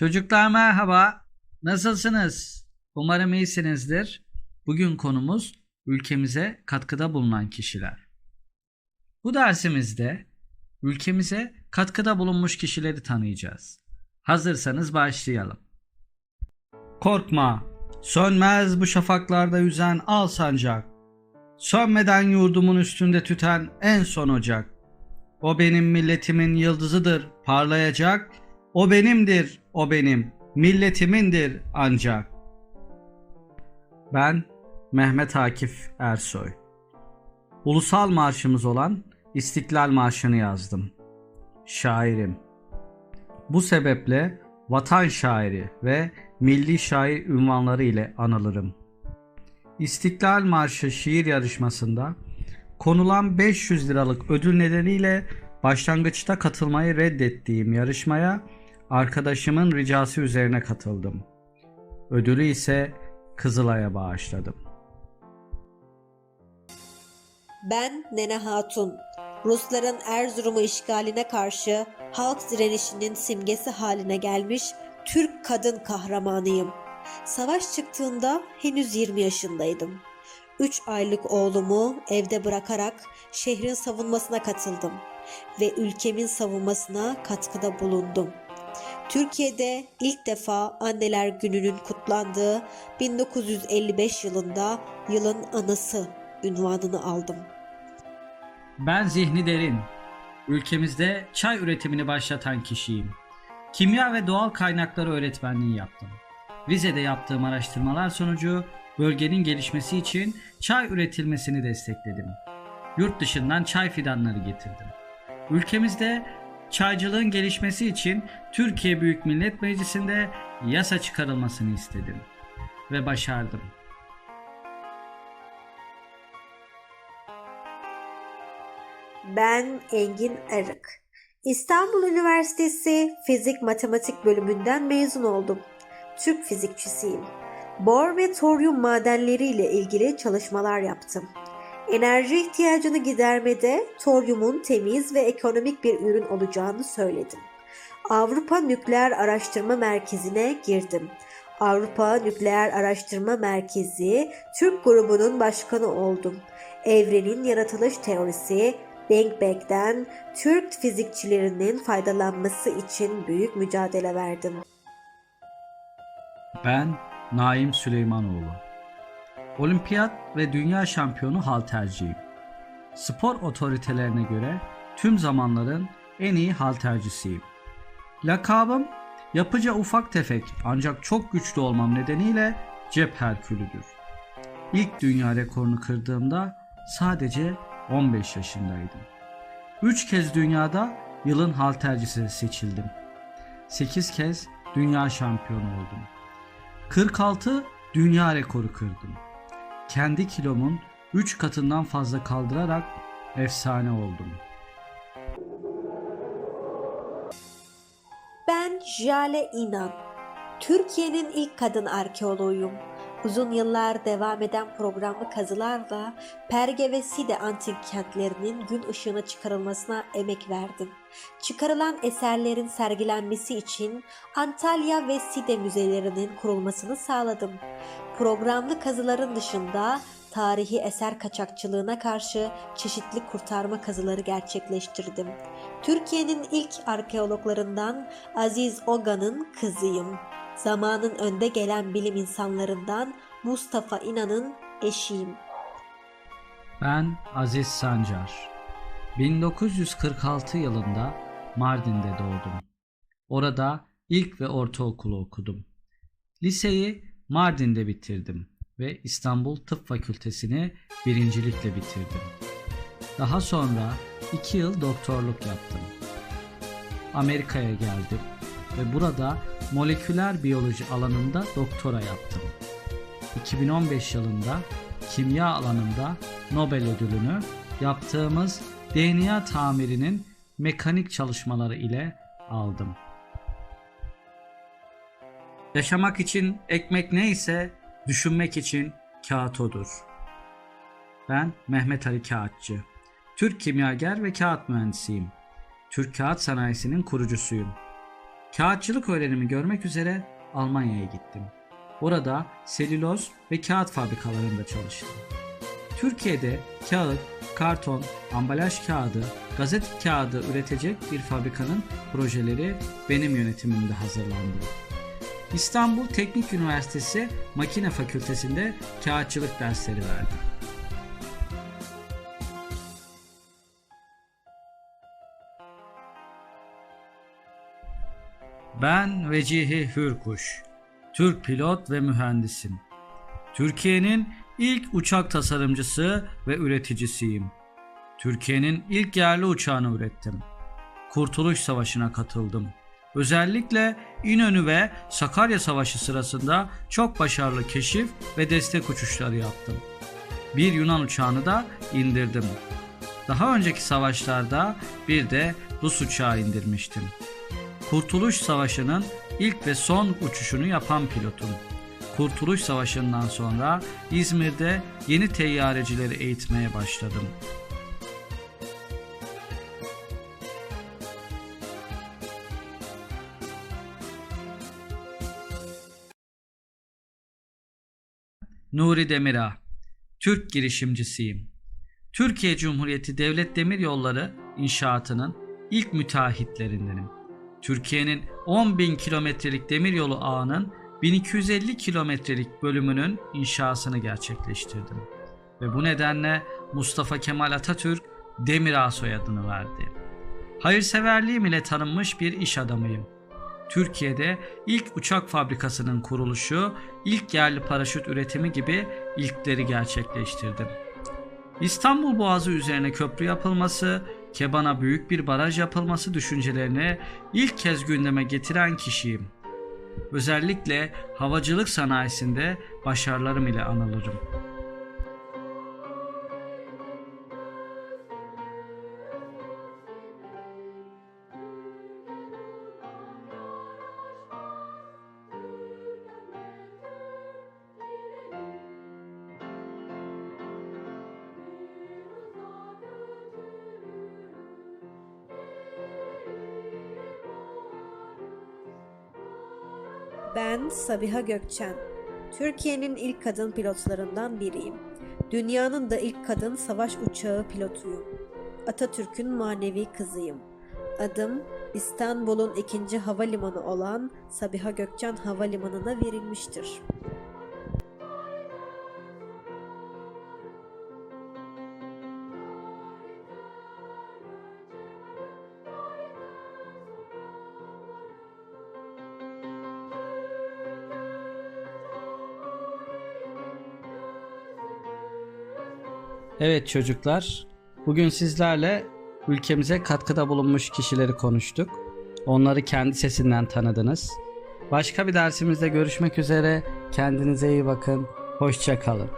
Çocuklar merhaba. Nasılsınız? Umarım iyisinizdir. Bugün konumuz ülkemize katkıda bulunan kişiler. Bu dersimizde ülkemize katkıda bulunmuş kişileri tanıyacağız. Hazırsanız başlayalım. Korkma, sönmez bu şafaklarda yüzen al sancak. Sönmeden yurdumun üstünde tüten en son ocak. O benim milletimin yıldızıdır, parlayacak. O benimdir, o benim, milletimindir ancak. Ben Mehmet Akif Ersoy. Ulusal marşımız olan İstiklal Marşı'nı yazdım. Şairim. Bu sebeple vatan şairi ve milli şair ünvanları ile anılırım. İstiklal Marşı şiir yarışmasında konulan 500 liralık ödül nedeniyle başlangıçta katılmayı reddettiğim yarışmaya arkadaşımın ricası üzerine katıldım. Ödülü ise Kızılay'a bağışladım. Ben Nene Hatun. Rusların Erzurum'u işgaline karşı halk direnişinin simgesi haline gelmiş Türk kadın kahramanıyım. Savaş çıktığında henüz 20 yaşındaydım. 3 aylık oğlumu evde bırakarak şehrin savunmasına katıldım ve ülkemin savunmasına katkıda bulundum. Türkiye'de ilk defa Anneler Günü'nün kutlandığı 1955 yılında yılın anası ünvanını aldım. Ben Zihni Derin. Ülkemizde çay üretimini başlatan kişiyim. Kimya ve doğal kaynakları öğretmenliği yaptım. Rize'de yaptığım araştırmalar sonucu bölgenin gelişmesi için çay üretilmesini destekledim. Yurt dışından çay fidanları getirdim. Ülkemizde çaycılığın gelişmesi için Türkiye Büyük Millet Meclisi'nde yasa çıkarılmasını istedim ve başardım. Ben Engin Arık. İstanbul Üniversitesi Fizik Matematik bölümünden mezun oldum. Türk fizikçisiyim. Bor ve toryum madenleri ile ilgili çalışmalar yaptım. Enerji ihtiyacını gidermede toryumun temiz ve ekonomik bir ürün olacağını söyledim. Avrupa Nükleer Araştırma Merkezi'ne girdim. Avrupa Nükleer Araştırma Merkezi Türk grubunun başkanı oldum. Evrenin yaratılış teorisi Big Bang'den Türk fizikçilerinin faydalanması için büyük mücadele verdim. Ben Naim Süleymanoğlu. Olimpiyat ve dünya şampiyonu halterciyim. Spor otoritelerine göre tüm zamanların en iyi haltercisiyim. Lakabım yapıca ufak tefek ancak çok güçlü olmam nedeniyle cep herkülüdür. İlk dünya rekorunu kırdığımda sadece 15 yaşındaydım. 3 kez dünyada yılın haltercisi seçildim. 8 kez dünya şampiyonu oldum. 46 dünya rekoru kırdım. Kendi kilomun 3 katından fazla kaldırarak efsane oldum. Ben Jale İnan. Türkiye'nin ilk kadın arkeoloğuyum. Uzun yıllar devam eden programlı kazılarla Perge ve Side antik kentlerinin gün ışığına çıkarılmasına emek verdim. Çıkarılan eserlerin sergilenmesi için Antalya ve Side müzelerinin kurulmasını sağladım. Programlı kazıların dışında tarihi eser kaçakçılığına karşı çeşitli kurtarma kazıları gerçekleştirdim. Türkiye'nin ilk arkeologlarından Aziz Oga'nın kızıyım. Zamanın önde gelen bilim insanlarından Mustafa İnan'ın eşiyim. Ben Aziz Sancar. 1946 yılında Mardin'de doğdum. Orada ilk ve ortaokulu okudum. Liseyi Mardin'de bitirdim ve İstanbul Tıp Fakültesini birincilikle bitirdim. Daha sonra iki yıl doktorluk yaptım. Amerika'ya geldim ve burada moleküler biyoloji alanında doktora yaptım. 2015 yılında kimya alanında Nobel ödülünü yaptığımız DNA tamirinin mekanik çalışmaları ile aldım. Yaşamak için ekmek neyse düşünmek için kağıt odur. Ben Mehmet Ali Kağıtçı. Türk kimyager ve kağıt mühendisiyim. Türk kağıt sanayisinin kurucusuyum. Kağıtçılık öğrenimi görmek üzere Almanya'ya gittim. Orada selüloz ve kağıt fabrikalarında çalıştım. Türkiye'de kağıt, karton, ambalaj kağıdı, gazete kağıdı üretecek bir fabrikanın projeleri benim yönetimimde hazırlandı. İstanbul Teknik Üniversitesi Makine Fakültesi'nde kağıtçılık dersleri verdim. Ben Vecihi Hürkuş, Türk pilot ve mühendisim. Türkiye'nin ilk uçak tasarımcısı ve üreticisiyim. Türkiye'nin ilk yerli uçağını ürettim. Kurtuluş Savaşı'na katıldım. Özellikle İnönü ve Sakarya Savaşı sırasında çok başarılı keşif ve destek uçuşları yaptım. Bir Yunan uçağını da indirdim. Daha önceki savaşlarda bir de Rus uçağı indirmiştim. Kurtuluş Savaşı'nın ilk ve son uçuşunu yapan pilotum. Kurtuluş Savaşı'ndan sonra İzmir'de yeni teyyarecileri eğitmeye başladım. Nuri Demirağ, Türk girişimcisiyim. Türkiye Cumhuriyeti Devlet Demiryolları inşaatının ilk müteahhitlerindenim. Türkiye'nin 10 bin kilometrelik demiryolu ağının 1250 kilometrelik bölümünün inşasını gerçekleştirdim. Ve bu nedenle Mustafa Kemal Atatürk Demirağ soyadını verdi. Hayırseverliğim ile tanınmış bir iş adamıyım. Türkiye'de ilk uçak fabrikasının kuruluşu, ilk yerli paraşüt üretimi gibi ilkleri gerçekleştirdim. İstanbul Boğazı üzerine köprü yapılması, Keban'a büyük bir baraj yapılması düşüncelerini ilk kez gündeme getiren kişiyim. Özellikle havacılık sanayisinde başarılarım ile anılırım. Ben Sabiha Gökçen. Türkiye'nin ilk kadın pilotlarından biriyim. Dünyanın da ilk kadın savaş uçağı pilotuyum. Atatürk'ün manevi kızıyım. Adım İstanbul'un ikinci havalimanı olan Sabiha Gökçen Havalimanı'na verilmiştir. Evet çocuklar, bugün sizlerle ülkemize katkıda bulunmuş kişileri konuştuk. Onları kendi sesinden tanıdınız. Başka bir dersimizde görüşmek üzere. Kendinize iyi bakın. Hoşça kalın.